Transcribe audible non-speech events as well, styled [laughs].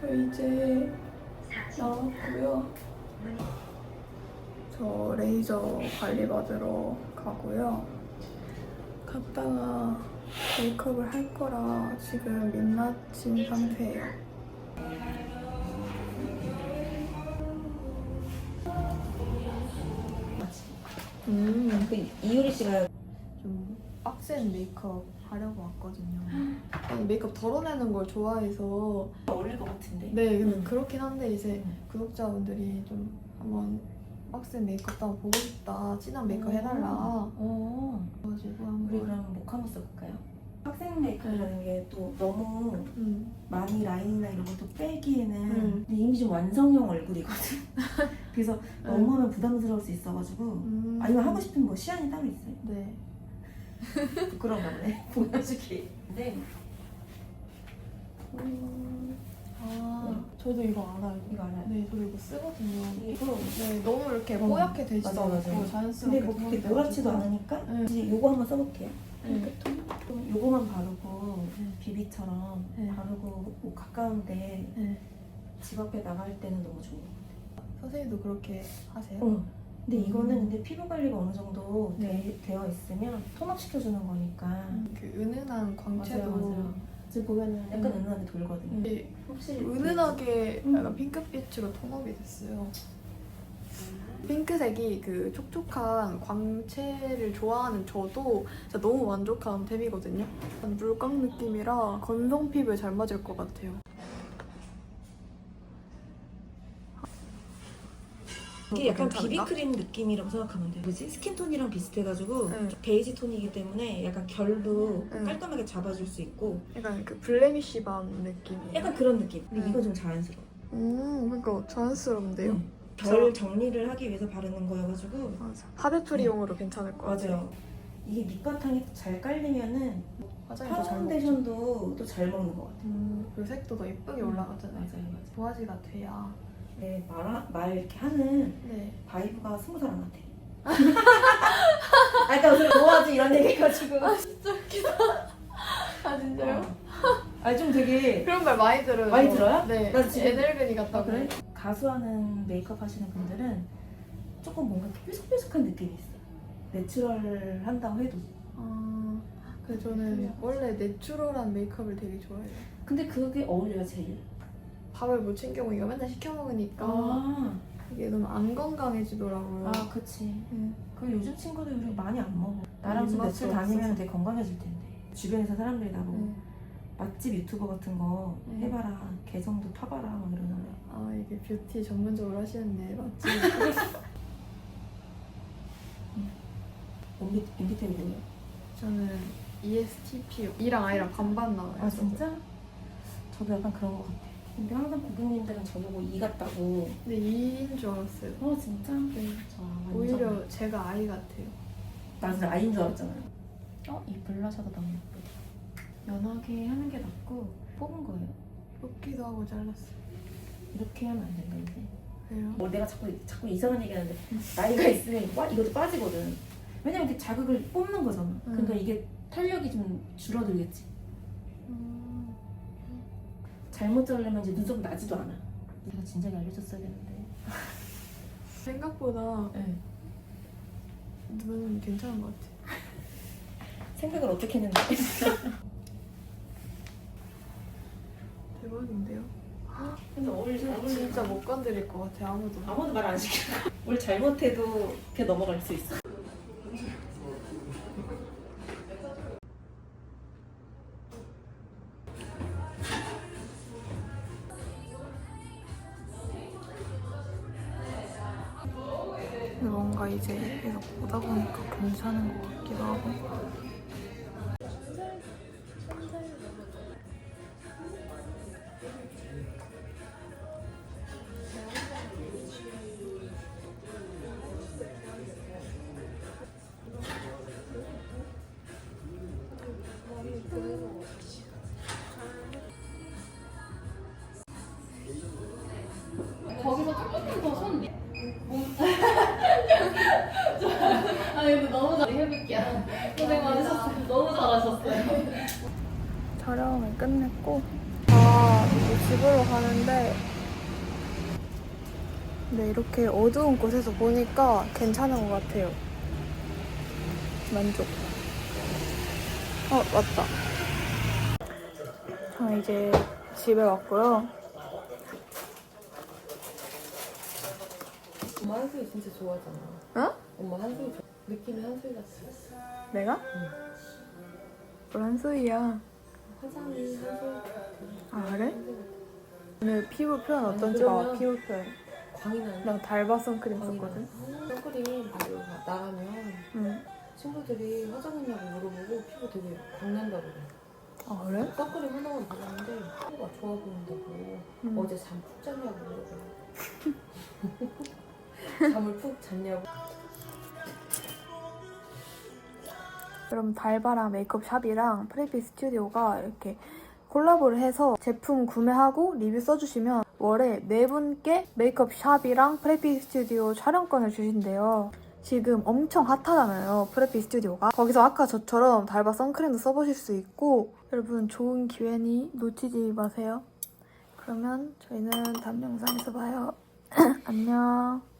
저 이제 나왔고요. 저 레이저 관리 받으러 가고요. 갔다가 메이크업을 할 거라 지금 민낯인 상태예요. 음, 그 이효리 씨가 좀 빡센 메이크업 하려고 왔거든요. 저는 메이크업 덜어내는 걸 좋아해서 어울릴 것 같은데. 네, 근데 음. 그렇긴 한데 이제 구독자분들이 좀 한번 빡센 메이크업도 한번 보고 싶다, 진한 메이크업 해달라. 어. 그래가지고 우리 한번. 그럼 목 한번 써볼까요? 학생 메이크업이라는 게 또 너무 음, 많이 라인이나 이런 것도 빼기에는 음. 근데 이미 좀 완성형 얼굴이거든. [laughs] 그래서 너무 하면 부담스러울 수 있어가지고 음. 아니면 하고 싶은 뭐 시안이 따로 있어요. 네. [laughs] 부끄러운가 보네. [laughs] 보여주기. 네. 음, 아, 저도 이거 알아요. 이거 알아요. 네, 저도 이거 쓰거든요. 이거 네, 너무 이렇게 어, 뽀얗게 되지 맞아, 않고 맞아. 자연스럽게 근데 뭐 그렇게 노랗지도. 않으니까 네. 이제 요거 한번 써볼게요. 네. 좀 요거만 바르고 네. 비비처럼 네. 바르고 뭐 가까운데 네. 집 앞에 나갈 때는 너무 좋은 것 선생님도 그렇게 하세요? 같아요. 응. 근데 이거는 음. 근데 피부 관리가 어느 정도 네. 되, 어 있으면 톤업 시켜주는 거니까 음, 그 은은한 광채도 맞아요, 맞아요. 지금 보면은 약간 음. 은은하게 돌거든요. 네, 확실히 은은하게 음. 약간 핑크빛으로 톤업이 됐어요. 핑크색이 그 촉촉한 광채를 좋아하는 저도 진짜 너무 만족한 템이거든요. 약간 물광 느낌이라 건성 피부에 잘 맞을 것 같아요. 이게 약간 괜찮은가? 비비크림 느낌이라고 생각하면 돼요. 뭐지? 스킨톤이랑 비슷해가지고 응. 좀 베이지 톤이기 때문에 약간 결도 응. 깔끔하게 잡아줄 수 있고 약간 그 블레미쉬 반 느낌이에요. 약간 그런 느낌. 근데 응. 이거 좀 자연스러워. 음, 그러니까 자연스러운데요. 응. 결 정리를 하기 위해서 바르는 거여가지고 맞아. 하드프리용으로 괜찮을 것 같아요. 맞아요. 이게 밑바탕이 잘 깔리면은 화장이 더잘 먹죠. 파운데이션도 또 잘 먹는 것 같아요. 음, 그리고 색도 더 예쁘게 올라가잖아요. 맞아요, 맞아요. 도화지가 돼야. 네, 말, 말 이렇게 하는 네. 바이브가 스무 살안 같아. 아까 무슨 도화지 이런 얘기 해가지고. 아 진짜요? 아좀 되게 그런 말 많이 들어요. 많이 들어요? 네. 나 지금- 애늙은이 같다고. 아, 그래? 가수하는 메이크업 하시는 분들은 조금 뭔가 뾰족뾰족한 느낌이 있어. 내추럴 한다고 해도. 아, 근데 저는 원래 내추럴한 메이크업을 되게 좋아해요. 근데 그게 어울려요 제일. 밥을 못 챙겨 먹으니까 맨날 시켜 먹으니까 아, 이게 너무 안 건강해지더라고요. 아 그치. 네. 그 요즘 친구들 우리 많이 안 먹어. 나랑 좀 입맛이 며칠 다니면 없어서. 되게 건강해질 텐데. 주변에서 사람들이 나보고 네. 맛집 유튜버 같은 거 네. 해봐라. 계정도 타봐라. 막 이러는데. 아 이게 뷰티 전문적으로 하시는데 맞지? MB, MBTI 뭐예요? 저는 ESTP E랑 I랑 반반 나와요. 아 진짜? 저도 약간 그런 것 같아. 근데 항상 고객님들은 저보고 이 같다고. 근데 E인 줄 알았어요. 어 진짜? 네. 저 완전. 오히려 제가 I 같아요. 나 진짜 아이인 줄 알았잖아요. 어? 이 블러셔도 너무 예쁘다. 연하게 하는 게 낫고 뽑은 거예요. 뽑기도 하고 잘랐어요. 이렇게 하면 안 된다는데. 왜요? 뭐 내가 자꾸 자꾸 이상한 얘기하는데 나이가 있으면 와 이것도 빠지거든. 왜냐면 이렇게 자극을 뽑는 거잖아. 그러니까 음. 이게 탄력이 좀 줄어들겠지. 음, 잘못 자르려면 이제 눈썹 나지도 않아. 내가 진작에 알려줬어야 되는데. [laughs] 생각보다 네. 눈은 괜찮은 것 같아요. [laughs] 생각을 어떻게 했는데? [laughs] 대박인데요? [gasps] 근데 어울리 진짜 못 건드릴 것 같아요, 아무도. 아무도 말 안 시켜. 우리 잘못해도 그게 넘어갈 수 있어. 근데 뭔가 이제 계속 보다 보니까 괜찮은 것 같기도 하고. 촬영을 끝냈고 아 이제 집으로 가는데 네, 이렇게 어두운 곳에서 보니까 괜찮은 것 같아요. 만족. 어, 맞다. 저 이제 집에 왔고요. 엄마 한수이 진짜 좋아하잖아. 어? 엄마 한수이 좋아. 느낌이 한수이 같아. 내가? 뭘 한소희야. 화장이. 아, 그래? 오늘 피부 표현 어떤지 봐, 그러면- 피부 표현. 광이 나는. 나 달바 선크림 광이 썼거든. 나는. 선크림 바르고 나가면 응. 친구들이 화장했냐고 물어보고 피부 되게 광난다고 그래. 아, 그래? 선크림 하나만 바르는데 피부가 좋아 보인다고. 음. 어제 잠 푹 잤냐고 물어보고. [laughs] 잠을 푹 잤냐고. 여러분 달바랑 메이크업 샵이랑 프레피 스튜디오가 이렇게 콜라보를 해서 제품 구매하고 리뷰 써주시면 월에 네 분께 메이크업 샵이랑 프레피 스튜디오 촬영권을 주신대요. 지금 엄청 핫하잖아요. 프레피 스튜디오가. 거기서 아까 저처럼 달바 선크림도 써보실 수 있고 여러분 좋은 기회니 놓치지 마세요. 그러면 저희는 다음 영상에서 봐요. [clears throat] 안녕.